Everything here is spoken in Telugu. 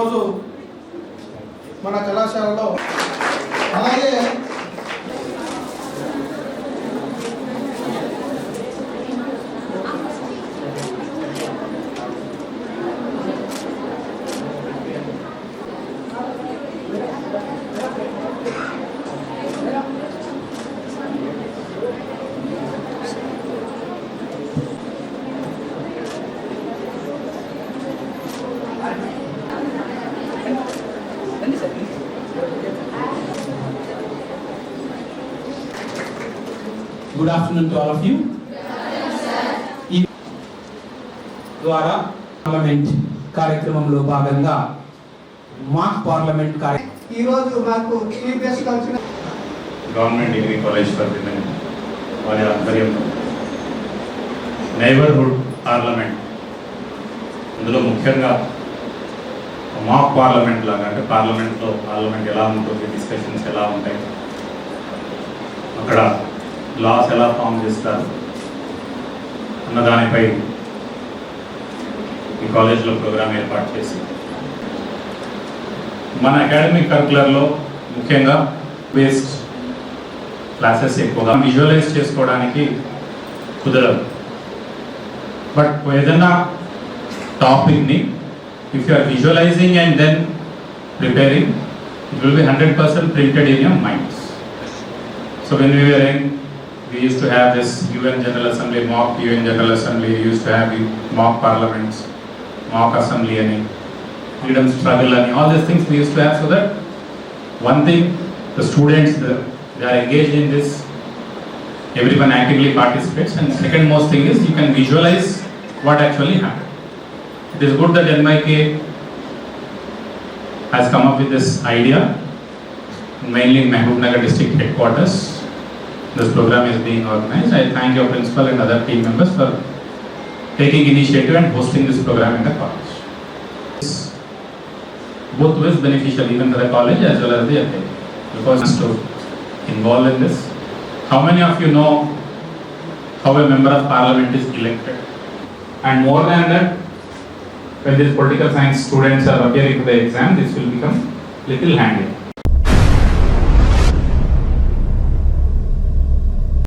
ఈరోజు మన కళాశాలలో అలాగే Good afternoon to all of you. ఈ ద్వారా పార్లమెంట్ కార్యక్రమంలో భాగంగా మాక్ పార్లమెంట్ కార్య ఈ రోజు మాకు చీఫ్ గెస్ట్ వచ్చిన government degree college for women వారి ఆధ్వర్యంలో నైబర్హుడ్ పార్లమెంట్ ఇందులో ముఖ్యంగా మాక్ పార్లమెంట్ లాగా అంటే పార్లమెంట్లో పార్లమెంట్ ఎలా ఉంటుంది డిస్కషన్స్ ఎలా ఉంటాయి అక్కడ లాస్ ఎలా ఫామ్ చేస్తారు అన్న దానిపై ఈ కాలేజ్లో ప్రోగ్రామ్ ఏర్పాటు చేసి. మన అకాడమిక్ కరికులర్లో ముఖ్యంగా బేస్డ్ క్లాసెస్ ఎక్కువగా విజువలైజ్ చేసుకోవడానికి కుదరదు. బట్ ఏదైనా టాపిక్ని if you are visualising and then preparing it will be hundred percent printed in your minds so when you were we used to have this UN General Assembly, mock UN General Assembly, we used to have mock parliaments, mock assembly and freedom struggle and all these things we used to have so that one thing, the students, the, they are engaged in this, everyone actively participates and second most thing is you can visualize what actually happened. It is good that NYK has come up with this idea, mainly in Nagar district headquarters. This program is being organized. I thank your principal and other team members for taking initiative and hosting this program in the college. It's both ways beneficial even for the college as well as the FA because to involve in this. How many of you know how a member of parliament is elected? And more than that, when these political science students are appearing for the exam, this will become little handy.